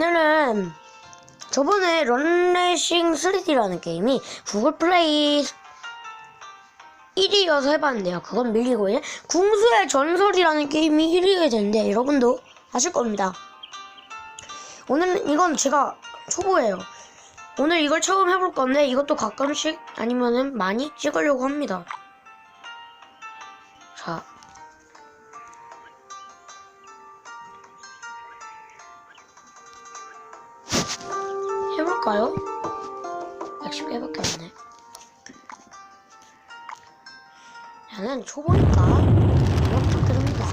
오늘은 저번에 런레싱 3D라는 게임이 구글 플레이 1위여서 해봤는데요. 그건 밀리고 이제 궁수의 전설이라는 게임이 1위가 됐는데 여러분도 아실 겁니다. 오늘은 이건 제가 초보예요. 오늘 이걸 처음 해볼 건데 이것도 가끔씩 아니면은 많이 찍으려고 합니다. 자. 볼까요? 110개밖에 없네. 저는 초보니까 이런 부탁드립니다.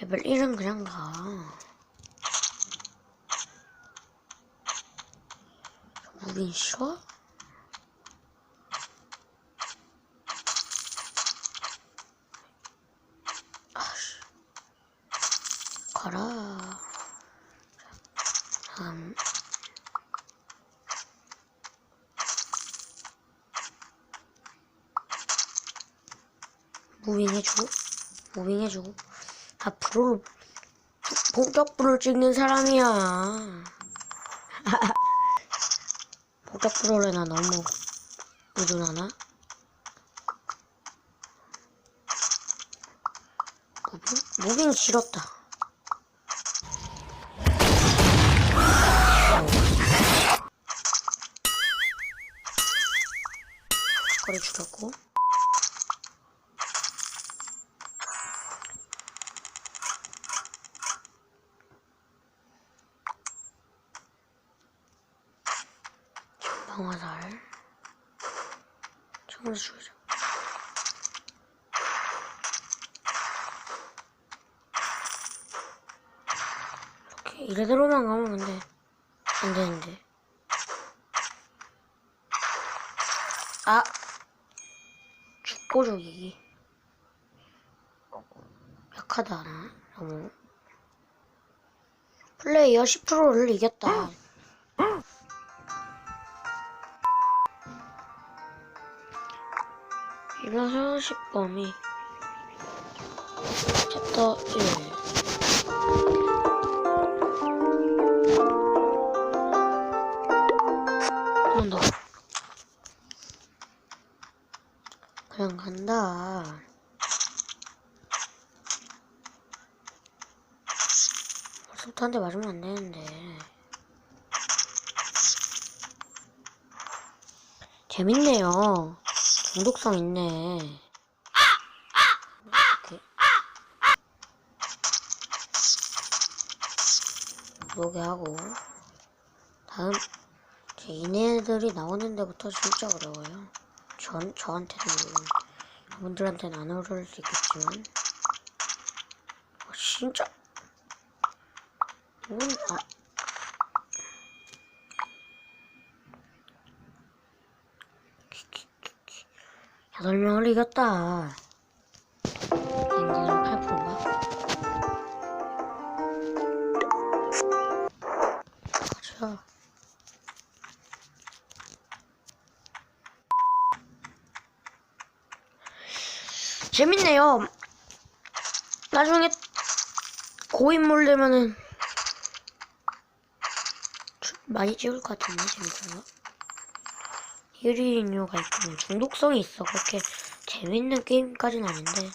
레벨 1은 그냥 가. 무빙 싫어? 가라. 다음. 무빙 해주고, 무빙 해주고. 앞으로 본격 프로를 찍는 사람이야. 본격 프로를 나 너무 의존하나? 무빙? 무빙 싫었다. 줄였고. 방화살. 청소 죽이자. 이렇게 이래대로만 가면 안 돼. 안 되는데. 아! 죽고 죽이기. 약하다, 나. 너무. 플레이어 10%를 이겼다. 이번 서식범이 챕터 1 한번 더. 그냥 간다. 벌써부터 한 대 맞으면 안 되는데. 재밌네요. 중독성 있네. 이렇게. 그러게 하고. 다음, 제 이네들이 나오는 데부터 진짜 어려워요. 전, 저한테는 물론, 여러분들한테는 안 어려울 수 있겠지만. 어, 진짜. 뭔, 아. 여덟 명을 이겼다. 재밌네요. 나중에 고인물 되면은 주- 많이 찍을 것 같은데 재밌어요. 1위 인류가 있고 중독성이 있어 그렇게 재밌는 게임까지는 아닌데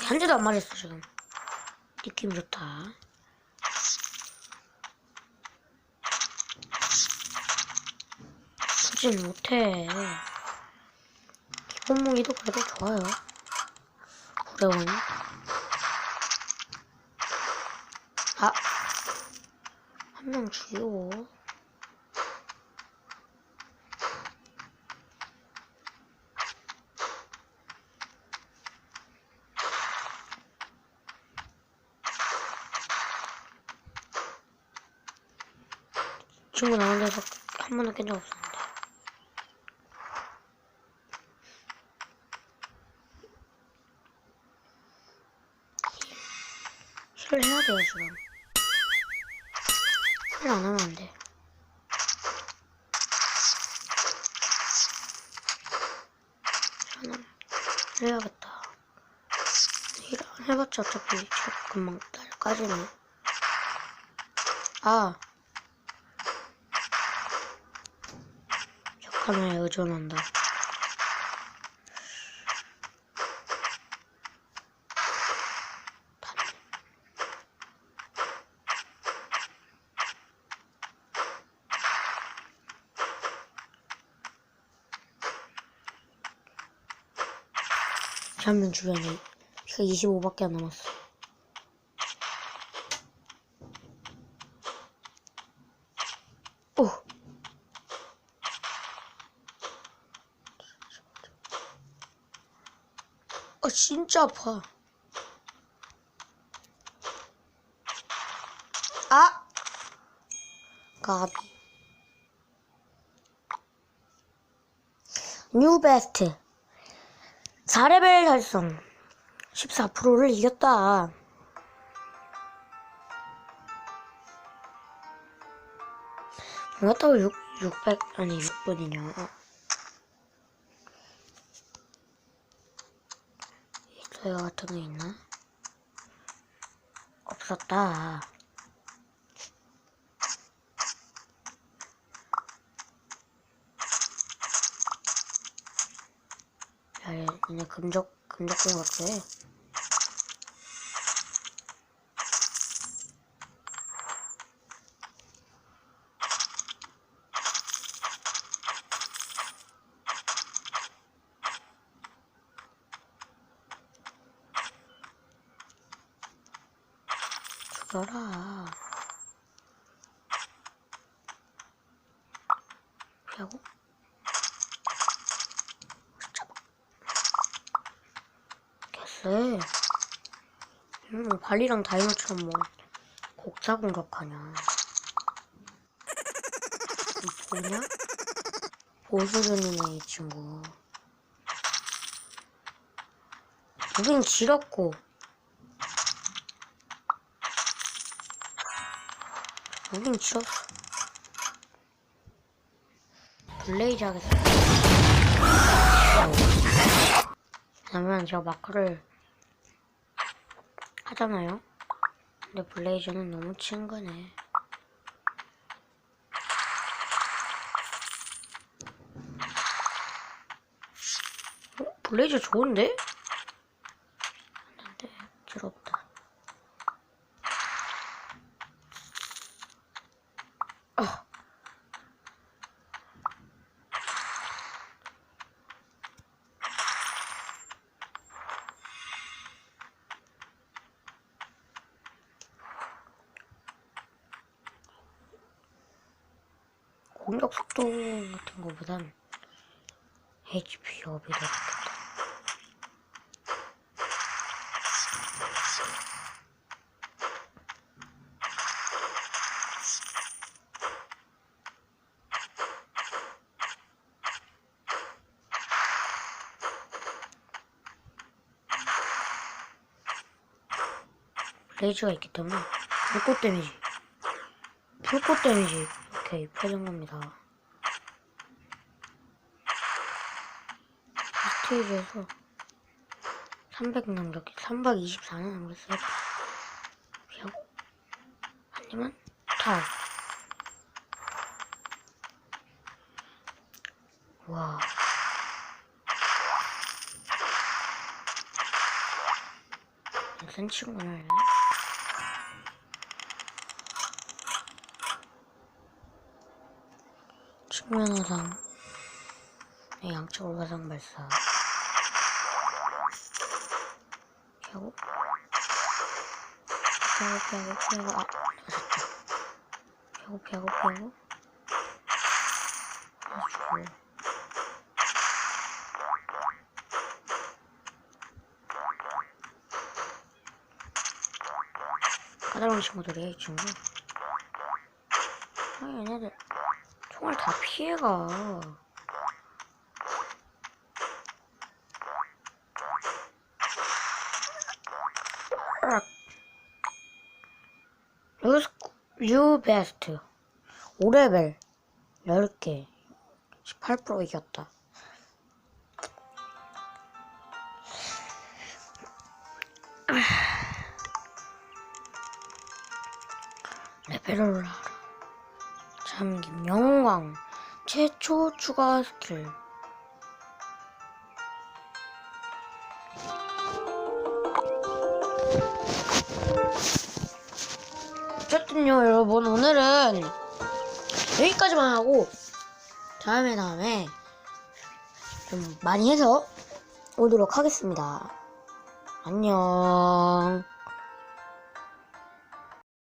한 대도 안 맞았어 지금 느낌 좋다 굳이 못해. 기본 무기도 그래도 좋아요. 구레원 아. 한 명 죽이고 친구 나온 데서 한 번도 깬 적 없었 해줘요 지금 풀 안하면 안돼. 저는 해야겠다. 이런 해봤자 어차피 금방 날까지는. 아! 역할에 의존한다. 한명 주변에 그 25밖에 안 남았어. 오. 아 진짜 아파. 아. 가비. 뉴 베스트. 4레벨 달성. 14%를 이겼다. 뭐였다고 6, 600 아니 6분이냐. 이거 같은 거 있나? 없었다 얘네 금적, 금적공 같아. 죽여라. 피하고. 잡아. 겠어. 음, 발리랑 다이노처럼 뭐 곡차 공격하냐. 이 뭐냐? 보수전이네 이 친구. 우린 지렸고. 우린 지렸어. 블레이즈 하겠어. 왜냐면 제가 마크를 하잖아요. 근데 블레이저는 너무 친근해. 어? 블레이저 좋은데 부럽다. 아. 공격 속도 같은 거보단 HP 업이 더 좋겠다. 레이저가 있기 때문에 불꽃 데미지 불꽃 데미지 펴진 겁니다 스테이지에서 300 남겼기 324는 남겼어요 한 입만 타 와. 센 친구네. 측면 화상, 네, 양쪽으로 화상 발사. 피하고, 피하고, 피하고, 피하고, 아, 맞았다. 피하고, 피하고, 피하고. 아, 죽어. 까다로운 친구들이야, 이 친구. 아, 얘네들 총알 다 피해가. 여기서 류 베스트. 5레벨 10개. 18% 이겼다. 레벨을 알 아. 잠김 영광 최초 추가 스킬. 어쨌든요 여러분 오늘은 여기까지만 하고 다음에 다음에 좀 많이 해서 오도록 하겠습니다. 안녕.